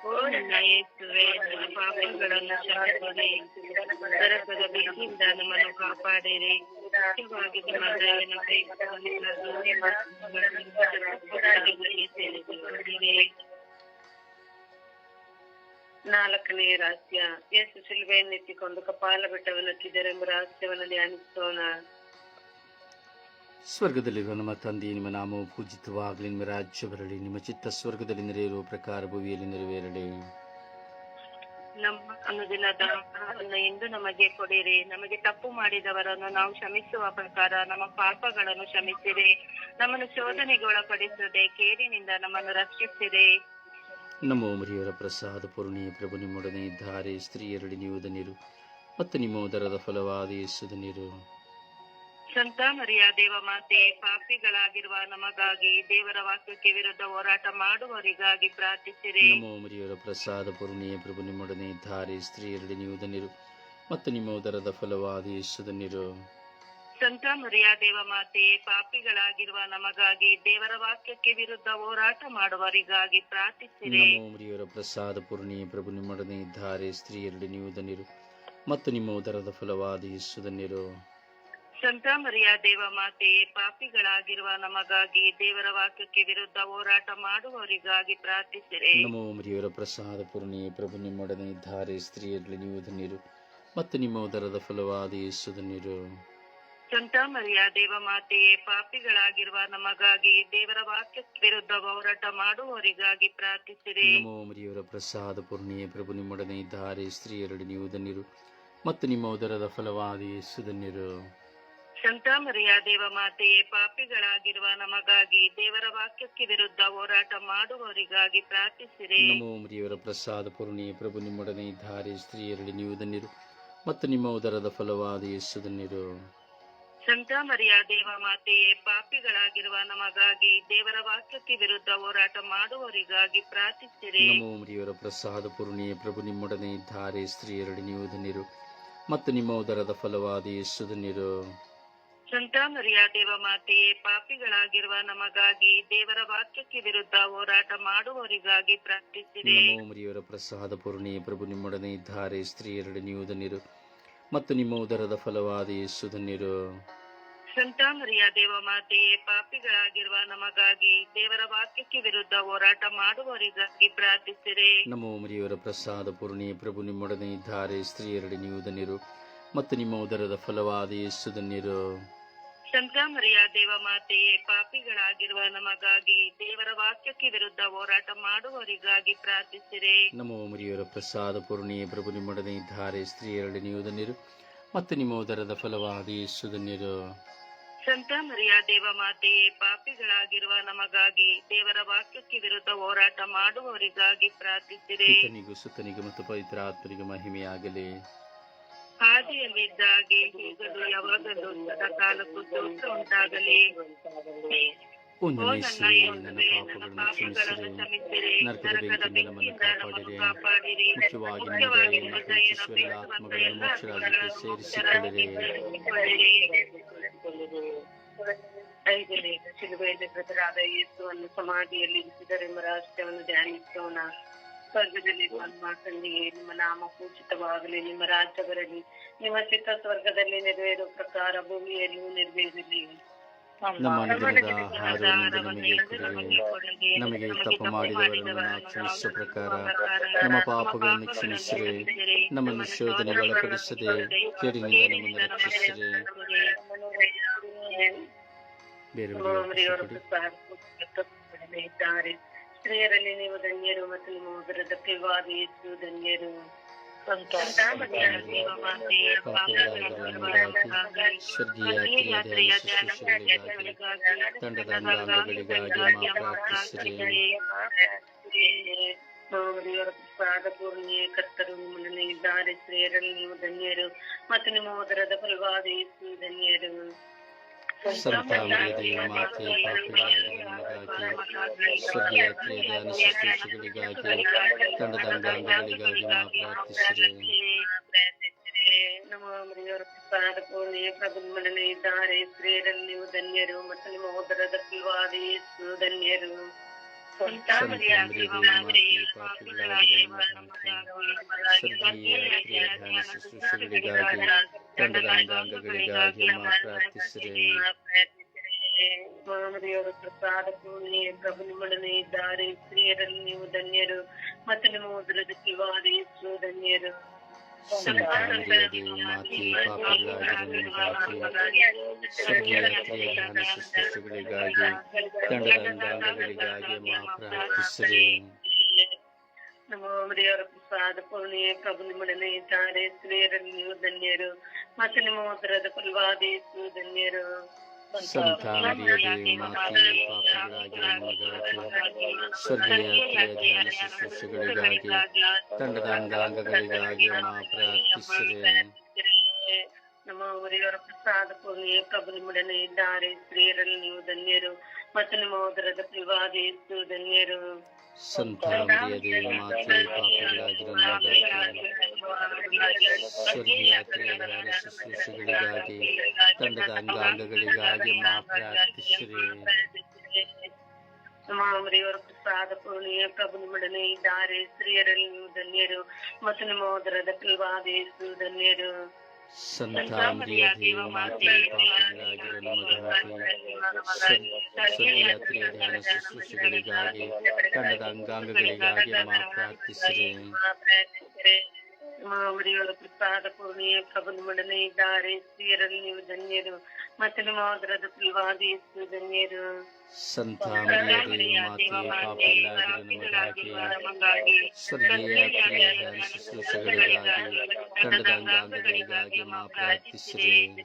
Speaker 4: ಯೇಸುವೆ ನನ್ನ ಪಾಪಗಳನ್ನು ಕ್ಷಮಿಸಿರಿ ನರಕದ ಬೆಂಕಿಯಿಂದ ನಮ್ಮನ್ನು ಕಾಪಾಡಿರಿ ಮುಖ್ಯವಾಗಿ ನಿಮ್ಮ ದಯೆಯನ್ನು ಕೈಗೊಂಡು ನಿಮ್ಮ ಪಾಪಗಳಿಗೆ ಸೇರಿಸಿಕೊಂಡಿರಿ ನಾಲ್ಕನೇ ರಹಸ್ಯ ಯೇಸು ಶಿಲ್ವೆಯನ್ನು ಎತ್ತಿಕೊಂಡು ಕಪಾಲ ಬೆಟ್ಟವನ್ನು ಹತ್ತಿದರೆಂಬ ರಹಸ್ಯವನ್ನು ಧ್ಯಾನಿಸೋಣ
Speaker 1: ಸ್ವರ್ಗದಲ್ಲಿರುವ ನಮ್ಮ ತಂದೆ ನಿಮ್ಮ ನಾಮವು ಪೂಜಿತವಾಗಲಿ ನಿಮ್ಮ ರಾಜ್ಯ ಬರಲಿ ನಿಮ್ಮ ಚಿತ್ತ ಸ್ವರ್ಗದಲ್ಲಿ ನೆರೆಯಿರುವ ಪ್ರಕಾರ ಭೂಮಿಯಲ್ಲಿ ನೆರವೇರಲಿ.
Speaker 4: ನಮ್ಮ ಅನುದಿನದ ಎಂದು ನಮಗೆ ಕೊಡಿರಿ. ನಮಗೆ ತಪ್ಪು ಮಾಡಿದವರನ್ನು ನಾವು ಕ್ಷಮಿಸುವ ಪ್ರಕಾರ ನಮ್ಮ ಪಾಪಗಳನ್ನು ಕ್ಷಮಿಸಿರಿ. ನಮ್ಮನ್ನು ಶೋಧನೆಗೆ ಒಳಪಡಿಸದೆ ಕೇಡಿನಿಂದ ನಮ್ಮನ್ನು ರಕ್ಷಿಸಿರಿ.
Speaker 1: ನಮ್ಮ ಮರಿಯವರ ಪ್ರಸಾದ ಪೂರ್ಣಿಯ ಪ್ರಭು ನಿಮ್ಮೊಡನೆ ಇದ್ದಾರೆ. ಸ್ತ್ರೀಯರಡಿ ನೀವು ನೀರು ಮತ್ತು ನಿಮ್ಮ ಉದರದ ಫಲವಾದ ಯೇಸು ಧನ್ಯರು
Speaker 4: ಸಂತ ಮರಿಯಾ ದೇವ ಮಾತೆ ಪಾಪಿಗಳಾಗಿರುವ ನಮಗಾಗಿ ದೇವರ ವಾಕ್ಯಕ್ಕೆ ವಿರುದ್ಧ ಹೋರಾಟ ಮಾಡುವವರಿಗಾಗಿ ಪ್ರಾರ್ಥಿಸಿರಿ.
Speaker 1: ನಮ್ಮ ಮರಿಯವರ ಪ್ರಸಾದ ಪೂರ್ಣಿಯ ಪ್ರಭು ನಿಮ್ಮೊಡನೆ ಇದ್ದಾರೆ ಸ್ತ್ರೀಯರಲ್ಲಿ ನೀವು ಧನ್ಯರು ಮತ್ತು ನಿಮ್ಮ ಉದರದ ಫಲವಾದ ಯೇಸು ಧನ್ಯರು
Speaker 4: ಸಂತ ಮರಿಯ ದೇವ ಮಾತೆ ಪಾಪಿಗಳಾಗಿರುವ ನಮಗಾಗಿ ದೇವರ ವಾಕ್ಯಕ್ಕೆ ವಿರುದ್ಧ ಹೋರಾಟ ಮಾಡುವವರಿಗಾಗಿ ಪ್ರಾರ್ಥಿಸಿರಿ.
Speaker 1: ಮರಿಯವರ ಪ್ರಸಾದ ಪೂರ್ಣಿಯ ಪ್ರಭು ನಿಮ್ಮೊಡನೆ ಇದ್ದಾರೆ ಸ್ತ್ರೀಯರಲ್ಲಿ ನೀವು ಧನ್ಯರು ಮತ್ತು ನಿಮ್ಮ ಉದರದ ಫಲವಾದ ಯೇಸು ಧನ್ಯರು
Speaker 4: ಸಂತ ಮರಿಯ ದೇವ ಮಾತೆ ಪಾಪಿಗಳಾಗಿರುವ ನಮಗಾಗಿ ದೇವರ ವಾಕ್ಯಕ್ಕೆ ವಿರುದ್ಧ ಹೋರಾಟ ಮಾಡುವವರಿಗಾಗಿ ಪ್ರಾರ್ಥಿಸಿರಿ.
Speaker 1: ನಮೋ ಮರಿಯವರ ಪ್ರಸಾದ ಪೂರ್ಣಿ ಪ್ರಭು ನಿಮ್ಮೊಡನೆ ಇದ್ದಾರೆ ಸ್ತ್ರೀಯರಲ್ಲಿ ನೀವು ಧನ್ಯರು ಮತ್ತು ನಿಮ್ಮ ಉದರದ ಫಲವಾದ ಯೇಸು ಧನ್ಯರು.
Speaker 4: ಸಂತ ಮರಿಯ ದೇವ ಮಾತೆಯೇ ಪಾಪಿಗಳಾಗಿರುವ ನಮಗಾಗಿ ದೇವರ ವಾಕ್ಯಕ್ಕೆ ವಿರುದ್ಧ ಹೋರಾಟ ಮಾಡುವವರಿಗಾಗಿ ಪ್ರಾರ್ಥಿಸಿರಿ.
Speaker 1: ನಮೋ ಮರಿಯವರ ಪ್ರಸಾದ ಪೂರ್ಣಿಯ ಪ್ರಭು ನಿಮ್ಮೊಡನೆ ಇದ್ದಾರೆ ಸ್ತ್ರೀಯರಲ್ಲಿ ನೀವು ಧನ್ಯರು ಮತ್ತು ನಿಮ್ಮ ಉದರದ ಫಲವಾದ ಯೇಸು ಧನ್ಯರು.
Speaker 4: ಸಂತ ಮರಿಯ ದೇವ ಮಾತೆಯೇ ಪಾಪಿಗಳಾಗಿರುವ ನಮಗಾಗಿ ದೇವರ ವಾಕ್ಯಕ್ಕೆ ವಿರುದ್ಧ ಹೋರಾಟ ಮಾಡುವವರಿಗಾಗಿ ಪ್ರಾರ್ಥಿಸಿರಿ.
Speaker 1: ನಮೋ ಮರಿಯವರ ಪ್ರಸಾದ ಪೂರ್ಣಿ ಪ್ರಭು ನಿಮ್ಮೊಡನೆ ಇದ್ದಾರೆ ಸ್ತ್ರೀಯರಲ್ಲಿ ನೀವು ಧನ್ಯರು ಮತ್ತು ನಿಮ್ಮ ಉದರದ ಫಲವಾದ ಯೇಸು ಧನ್ಯರು
Speaker 4: ಸಂತ ಮರಿಯ ದೇವ ಮಾತೆಯೇ ಪಾಪಿಗಳಾಗಿರುವ ನಮಗಾಗಿ ದೇವರ ವಾಕ್ಯಕ್ಕೆ ವಿರುದ್ಧ ಹೋರಾಟ ಮಾಡುವವರಿಗಾಗಿ ಪ್ರಾರ್ಥಿಸಿರಿ.
Speaker 1: ನಮೋ ಮರಿಯವರ ಪ್ರಸಾದ ಪೂರ್ಣಿ ಪ್ರಭು ನಿಮ್ಮೊಡನೆ ಇದ್ದಾರೆ ಸ್ತ್ರೀಯರಲ್ಲಿ ನೀವು ಧನ್ಯರು ಮತ್ತು ನಿಮ್ಮ ಉದರದ ಫಲವಾದ ಯೇಸು ಧನ್ಯರು
Speaker 4: ಸಂತ ಮರಿಯಾ ದೇವ ಮಾತೆಯೇ ಪಾಪಿಗಳಾಗಿರುವ ನಮಗಾಗಿ ದೇವರ ವಾಕ್ಯಕ್ಕೆ ವಿರುದ್ಧ ಹೋರಾಟ ಮಾಡುವವರಿಗಾಗಿ
Speaker 1: ಪ್ರಾರ್ಥಿಸಿದೆ ಮರಿಯವರ ಪ್ರಸಾದ ಪೂರ್ಣಿ ಪ್ರಭು ನಿಮ್ಮೊಡನೆ ಇದ್ದಾರೆ ಸ್ತ್ರೀಯರಲ್ಲಿ ನೀವು ಧನ್ಯರು ಮತ್ತು ನಿಮ್ಮ ಉದರದ ಫಲವಾದ ಯೇಸು ಧನ್ಯರು
Speaker 4: ಸಂತ ಮರಿಯಾ ದೇವ ಮಾತೆಯೇ ಪಾಪಿಗಳಾಗಿರುವ ನಮಗಾಗಿ ದೇವರ ವಾಕ್ಯಕ್ಕೆ ವಿರುದ್ಧ ಹೋರಾಟ ಮಾಡುವವರಿಗಾಗಿ ಪ್ರಾರ್ಥಿಸಿರಿ.
Speaker 1: ನಮೋ ಮರಿಯವರ ಪ್ರಸಾದ ಪೂರ್ಣಿ ಪ್ರಭು ನಿಮ್ಮೊಡನೆ ಇದ್ದಾರೆ ಸ್ತ್ರೀಯರಡಿ ನೀವು ಧನ್ಯರು ಮತ್ತು ನಿಮ್ಮ ಉದರದ ಫಲವಾದ ಯೇಸು ಧನ್ಯರು
Speaker 4: ಸಂತ ಮರಿಯಾ ದೇವ ಮಾತೆಯೇ ಪಾಪಿಗಳಾಗಿರುವ ನಮಗಾಗಿ ದೇವರ ವಾಕ್ಯಕ್ಕೆ ವಿರುದ್ಧ ಹೋರಾಟ ಮಾಡುವವರಿಗಾಗಿ ಪ್ರಾರ್ಥಿಸಿರಿ.
Speaker 1: ನಮೋ ಮರಿಯವರ ಪ್ರಸಾದ ಪೂರ್ಣಿಯ ಪ್ರಭು ನಿಮ್ಮೊಡನೆ ಇದ್ದಾರೆ ಸ್ತ್ರೀಯರಲ್ಲಿ ನೀವು ಧನ್ಯರು ಮತ್ತು ನಿಮ್ಮ ಉದರದ ಫಲವಾದ ಯೇಸು ಧನ್ಯರು
Speaker 4: ಸಂತ ಮರಿಯ ದೇವ ಮಾತೆಯೇ ಪಾಪಿಗಳಾಗಿರುವ ನಮಗಾಗಿ ದೇವರ ವಾಕ್ಯಕ್ಕೆ ವಿರುದ್ಧ ಹೋರಾಟ ಮಾಡುವವರಿಗಾಗಿ ಪ್ರಾರ್ಥಿಸಿರಿ.
Speaker 1: ಸುತ್ತನಿಗೂ ಮತ್ತು ಪವಿತ್ರ ಆತ್ಮನಿಗೂ ಮಹಿಮೆಯಾಗಲಿ.
Speaker 4: ಹಾದಿಯಲ್ಲಿದ್ದ ಹಾಗೆ ಈಗಲೂ ಯಾವಾಗಲೂ ಸದಾ ಕಾಲಕ್ಕೂ ಸ್ತೋತ್ರ ಉಂಟಾಗಲಿ.
Speaker 1: ಓ ನನ್ನ ಯೇಸುವೇ, ಪಾಪಗಳನ್ನು ಕ್ಷಮಿಸಿರಿ. ನರಕದ ಬೆಂಕಿಯಿಂದ ನಮ್ಮನ್ನು ಕಾಪಾಡಿರಿ. ಮುಖ್ಯವಾಗಿ ನಿಮ್ಮ ದಯೆಯನ್ನು
Speaker 4: ನಿಮ್ಮ
Speaker 1: ಎಲ್ಲ ಆತ್ಮಗಳನ್ನು ಸೇರಿಸಿಕೊಳ್ಳಿರಿ.
Speaker 4: ಐದನೇ ಯೇಸುವನ್ನು ಸಮಾಧಿಯಲ್ಲಿ ರಾಷ್ಟ್ರವನ್ನು ರಹಸ್ಯವನ್ನು ಧ್ಯಾನಿಸೋಣ. ಸ್ವರ್ಗದಲ್ಲಿ ನಮ್ಮ ತಂದೆಯೇ ನಿಮ್ಮ ನಾಮ ಪೂಜಿತವಾಗಲಿ ನಿಮ್ಮ ರಾಜ್ಯ ಬರಲಿ ನಿಮ್ಮ ಚಿತ್ತ ಸ್ವರ್ಗದಲ್ಲಿ ನೆರವೇರುವ ಪ್ರಕಾರ ಭೂಮಿಯಲ್ಲಿಯೂ ನೆರವೇರಲಿ
Speaker 1: ನಮಗೆ ತಪ್ಪು ಮಾಡಿದವರನ್ನು ಕ್ಷಮಿಸುವ ಪ್ರಕಾರ ನಮ್ಮ ಪಾಪಗಳನ್ನು ಕ್ಷಮಿಸಿರಿ. ನಮ್ಮನ್ನು ಶೋಧನೆಗೆ ಒಳಪಡಿಸದೆ ಕೇಡಿನಿಂದ ನಮ್ಮನ್ನು ರಕ್ಷಿಸಿರಿ. ಬೇರೆಯವರಿಗೆ
Speaker 2: ಇದ್ದಾರೆ ಸ್ತ್ರೀಯರಲ್ಲಿ ನೀವು ಧನ್ಯರು ಮತ್ತು ನಿಮ್ಮ ಉದರದ ಫಲವಾದ ಯೇಸು ಧನ್ಯರು
Speaker 1: ಸ್ವರ್ಗೀಯ ಕ್ರಿಯೆಯ ಶುಶ್ರೂಷೆಗಳಿಗಾಗಿ ತಂಡದ ಅಂಗಾಂಗಗಳಿಗಾಗಿ ಮಾ ಪ್ರಾರ್ಥಿಸಿರಿ
Speaker 2: ದೇವರ ಪ್ರಸಾದ ಪೂರ್ಣಿಯ ಕರ್ತರು ನಿಮ್ಮನ್ನು ಇದ್ದಾರೆ ಸ್ತ್ರೀಯರಲ್ಲಿ ನೀವು ಧನ್ಯರು ಮತ್ತು ನಿಮ್ಮ ಉದರದ ಫಲವಾದ ಯೇಸು ಧನ್ಯರು
Speaker 1: ಸಂತಾನದ ಮಾತೆ ಪಾಪಿಗಳಾಗಿ ಸ್ವರ್ಗೀಯ ಕ್ರಿಯೆಯ ಅನುಶುಶ್ರೂಷೆಗಳಿಗಾಗಿ ತಂಡದ ಅಂಗಾಂಗಗಳಿಗಾಗಿ ಮಾ ಪ್ರಾರ್ಥಿಸಿರಿ
Speaker 2: ನಮ್ಮ ದೇವರ ಪ್ರಸಾದ ಪೂರ್ಣಿಯ ಪ್ರಭು ನಿಮ್ಮನ್ನು ಇದ್ದಾರೆ ಸ್ತ್ರೀಯರಲ್ಲಿ ನೀವು ಧನ್ಯರು ಮತ್ತು ನಿಮ್ಮ ಉದರದ ಫಲವಾದ ಯೇಸು ಧನ್ಯರು
Speaker 1: ಸಂತಾನದ ಮಾತೆ ಪಾಪಿಗಳಾಗಿ ಸ್ವರ್ಗೀಯ ಕ್ರಿಯೆಯ ಅನುಶುಶ್ರೂಷೆಗಳಿಗಾಗಿ ತಂಡದ ಅಂಗಾಂಗಗಳಿಗಾಗಿ ಮಾ ಪ್ರಾರ್ಥಿಸಿರಿ
Speaker 2: ಮಾಮರಿಯವರ ಪ್ರಸಾದ ಪೂರ್ಣಿಯ ಪ್ರಭು ನಿಮ್ಮೊಡನೆ ಇದ್ದಾರೆ ಸ್ತ್ರೀಯರಲ್ಲಿ ನೀವು ಧನ್ಯರು ಮತ್ತು ನಿಮ್ಮ ಉದರದ ಫಲವಾದ ಯೇಸು ಧನ್ಯರು
Speaker 1: ಸಂತಾನದ ಮಾತೆ ಪಾಪಿಗಳಾಗಿ ನಮಗಾಗಿ ಸ್ವರ್ಗೀಯ ಕ್ರಿಯೆಯ ಅನುಶುಶ್ರೂಷೆಗಳಿಗಾಗಿ ತಂಡದ ಅಂಗಾಂಗಗಳಿಗಾಗಿ ಮಾ ಪ್ರಾರ್ಥಿಸಿರಿ
Speaker 2: ನಮ್ಮ ದೇವರ ಪ್ರಸಾದ ಪೂರ್ಣಿಯ ಪ್ರಭು ನಿಮ್ಮೊಡನೆ ಇದ್ದಾರೆ ಸ್ತ್ರೀಯರಲ್ಲಿ ನೀವು ಧನ್ಯರು. ಮತ್ತು ನಿಮ್ಮ ಉದರದ ಫಲವಾದ ಯೇಸು ಧನ್ಯರು.
Speaker 1: ಸಸ್ಯಗಳಿಗಾಗಿ ತಂಡದ ಅಂಗಾಂಗಗಳಿಗಾಗಿ ಮಾ ಪ್ರಾರ್ಥಿಸಿರಿ.
Speaker 2: ನಮ್ಮ ದೇವರ ಪ್ರಸಾದ ಪೂರ್ಣಿಯ ಪ್ರಭು ನಿಮ್ಮೊಡನೆ ಇದ್ದಾರೆ ಸ್ತ್ರೀಯರಲ್ಲಿ ನೀವು ಧನ್ಯರು. ಮತ್ತು ನಿಮ್ಮ ಉದರದ ಫಲವಾದ ಯೇಸು ಧನ್ಯರು.
Speaker 1: ಸಂತಾನದ ಮಾತೆ ಪಾಪಿಗಳಾಗಿ ನಮಗಾಗಿ ಸ್ವರ್ಗೀಯ ಕ್ರಿಯೆಯ ಅನುಶುಶ್ರೂಷೆಗಳಿಗಾಗಿ ತಂಡದ ಅಂಗಾಂಗಗಳಿಗಾಗಿ ಮಾ ಪ್ರಾರ್ಥಿಸಿರಿ
Speaker 2: ಮಾಮರಿಯವರ ಪ್ರಸಾದ ಪೂರ್ಣಿಯ ಪ್ರಭು ನಿಮ್ಮೊಡನೆ ಇದ್ದಾರೆ ಸ್ತ್ರೀಯರಲ್ಲಿ ನೀವು ಧನ್ಯರು ಮತ್ತು ನಿಮ್ಮ ಉದರದ ಫಲವಾದ ಯೇಸು ಧನ್ಯರು
Speaker 1: ಸಂತಾನದ ಮಾತೆ ಪಾಪಿಗಳಾಗಿ ನಮಗಾಗಿ ಸ್ವರ್ಗೀಯ ಕ್ರಿಯೆಯ ಅನುಶುಶ್ರೂಷೆಗಳಿಗಾಗಿ ತಂಡದ ಅಂಗಾಂಗಗಳಿಗಾಗಿ ಮಾ ಪ್ರಾರ್ಥಿಸಿರಿ
Speaker 2: ಮಾಮರಿಯವರ ಪ್ರಸಾದ ಪೂರ್ಣಿಯ ಪ್ರಭು ನಿಮ್ಮೊಡನೆ ಇದ್ದಾರೆ ಸ್ತ್ರೀಯರಲ್ಲಿ ನೀವು ಧನ್ಯರು ಮತ್ತು ನಿಮ್ಮ ಉದರದ ಫಲವಾದ ಯೇಸು ಧನ್ಯರು
Speaker 1: ಸಂತಾನದ ಮಾತೆ ಪಾಪಿಗಳಾಗಿ ನಮಗಾಗಿ ಸ್ವರ್ಗೀಯ ಕ್ರಿಯೆಯ ಅನುಶುಶ್ರೂಷೆಗಳಿಗಾಗಿ ತಂಡದ ಅಂಗಾಂಗಗಳಿಗಾಗಿ ಮಾ ಪ್ರಾರ್ಥಿಸಿರಿ.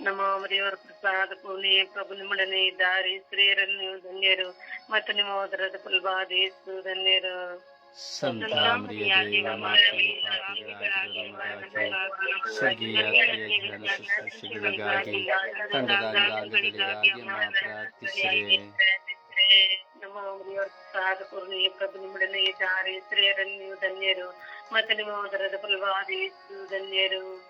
Speaker 2: ನಮ್ಮ ದೇವರ ಪ್ರಸಾದ ಪೂರ್ಣಿಯ ಪ್ರಭು ನಿಮ್ಮೊಡನೆ ಇದ್ದಾರೆ. ಸ್ತ್ರೀಯರನ್ನು ಧನ್ಯರು ಮತ್ತು ನಿಮ್ಮ ಉದರದ ಫಲವಾದ ಯೇಸು ಧನ್ಯರು
Speaker 1: ಸಂತಾನದ ಮಾತೆ ಪಾಪಿಗಳಾಗಿ ನಮಗಾಗಿ ಸ್ವರ್ಗೀಯ ಕ್ರಿಯೆಯ ಅನುಶುಶ್ರೂಷೆಗಳಿಗಾಗಿ ತಂಡದ
Speaker 2: ಪ್ರಭು, ನಿಮ್ಮೊಡನೆ ಇದ್ದಾರೆ ಸ್ತ್ರೀಯರನ್ನು ಧನ್ಯರು. ಮತ್ತು ನಿಮ್ಮ ಉದರದ ಫಲವಾದ ಧನ್ಯರು.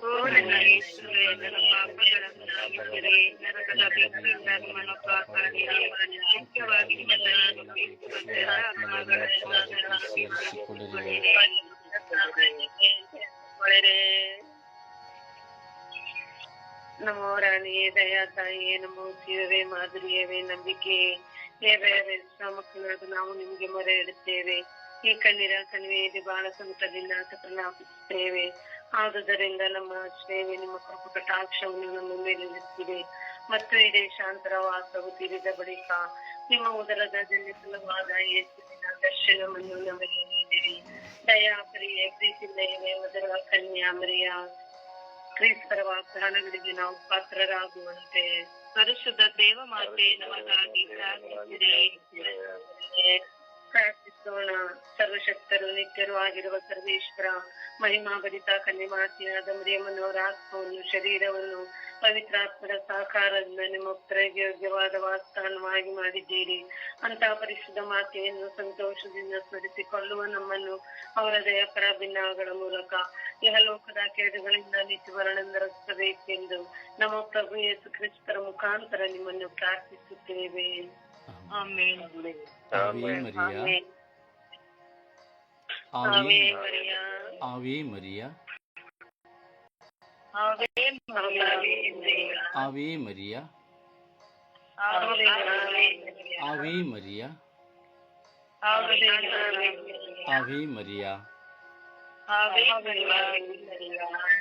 Speaker 1: ಮಾತೆ ಪಾಪಿಗಳಾಗಿ ನಮಗಾಗಿ ಸ್ವರ್ಗೀಯ ನರಕದ ಅನುಶುಶ್ರೂಷೆಗಳಿಗಾಗಿ ತಂಡದ ಅಂಗಾಂಗಗಳಿಗಾಗಿ ಮಾ ಪ್ರಾರ್ಥಿಸಿರಿ
Speaker 2: ತನಿಗೂ ತನಿಗೂ ಮತ್ತು ಪವಿತ್ರಾತ್ಮರಿಗೂ ಮಹಿಮೆಯಾಗಲಿ
Speaker 1: ಆದಿಯಲ್ಲಿದ್ದ ಹಾಗೆ ಇರುವಾಗಲೂ ಸದಾಕಾಲಕ್ಕೂ ಸ್ತೋತ್ರವಾಗಲಿ.
Speaker 2: ನಮೋ ರಾಣಿಯೇ ದಯಾ ತಾಯಿಯೇ ನಮೋ ಜೀವವೇ ಮಾದರಿಯವೇ ನಂಬಿಕೆ ಮಕ್ಕಳಾದ ನಾವು ನಿಮಗೆ ಮೊರೆ ಇಡುತ್ತೇವೆ ಈ ಕಣ್ಣೀರ ಕಣಿವೆಯಲ್ಲಿ ಬಹಳ ಸಂಕಟದಿಂದ ಪ್ರಲಾಪಿಸುತ್ತೇವೆ ಆದುದರಿಂದ ನಮ್ಮ ಸೇವೆ ನಿಮ್ಮ ಕೃಪಾ ಕಟಾಕ್ಷವನ್ನು ನಮ್ಮ ಮೇಲೆ ಇರುತ್ತಿದೆ ಮತ್ತು ಈ ದೇಶಾಂತರ ವಾಸವು ತೀರಿದ ಬಳಿಕ ನಿಮ್ಮ ಉದರದ ಜನಿಸಲವಾದ ಯೇಸುವಿನ ದರ್ಶನವನ್ನು ನಮಗೆ ನೀಡಿರಿ. ದಯಾಪರಿಯೇ ಪ್ರೀತಿಯಿಂದ ಮಧುರ ಕನ್ಯಾ ಮರಿಯ. ಕ್ರೀಸ್ತರ ವಾಗ್ದಾನಗಳಿಗೆ ನಾವು ಪಾತ್ರರಾಗುವಂತೆ. ಪರಿಶುದ್ಧ ದೇವ ಮಾತೆ ನಮಗಾಗಿ ಪ್ರಾರ್ಥಿಸಿರಿ. ಪ್ರಾರ್ಥಿಸೋಣ. ಸರ್ವಶಕ್ತರು, ನಿತ್ಯರು ಆಗಿರುವ ಸರ್ವೇಶ್ವರ ಮಹಿಮಾಭರಿತ ಕನ್ಯಮಾತೆಯಾದ ಮರಿಯಮ್ಮನವರ ಆತ್ಮವನ್ನು, ಶರೀರವನ್ನು, ಪವಿತ್ರಾತ್ಮರ ಸಹಕಾರದಿಂದ ನಿಮ್ಮ ಪುತ್ರಗೆ ಯೋಗ್ಯವಾದ ವಾಸ್ತಾನವಾಗಿ ಮಾಡಿದ್ದೀರಿ. ಅಂತಹ ಪರಿಶುದ್ಧ ಮಾತೆಯನ್ನು ಸಂತೋಷದಿಂದ ಸ್ಮರಿಸಿಕೊಳ್ಳುವ ನಮ್ಮನ್ನು ಅವರ ದಯ ಪರಭಿನ್ನಗಳ ಮೂಲಕ ಇಹಲೋಕದ ಕೇಡುಗಳಿಂದ ನಿತ್ಯವರಣಂದರಿಸಬೇಕೆಂದು ನಮ್ಮ ಪ್ರಭು ಯೇಸು ಕ್ರಿಸ್ತರ ಮುಖಾಂತರ ನಿಮ್ಮನ್ನು ಪ್ರಾರ್ಥಿಸುತ್ತೇವೆ. आमीन
Speaker 1: आवे मरिया
Speaker 2: आवे
Speaker 1: मरिया आवे
Speaker 2: मरिया
Speaker 1: आवे मरिया
Speaker 2: आवे
Speaker 1: मरिया आवे
Speaker 2: मरिया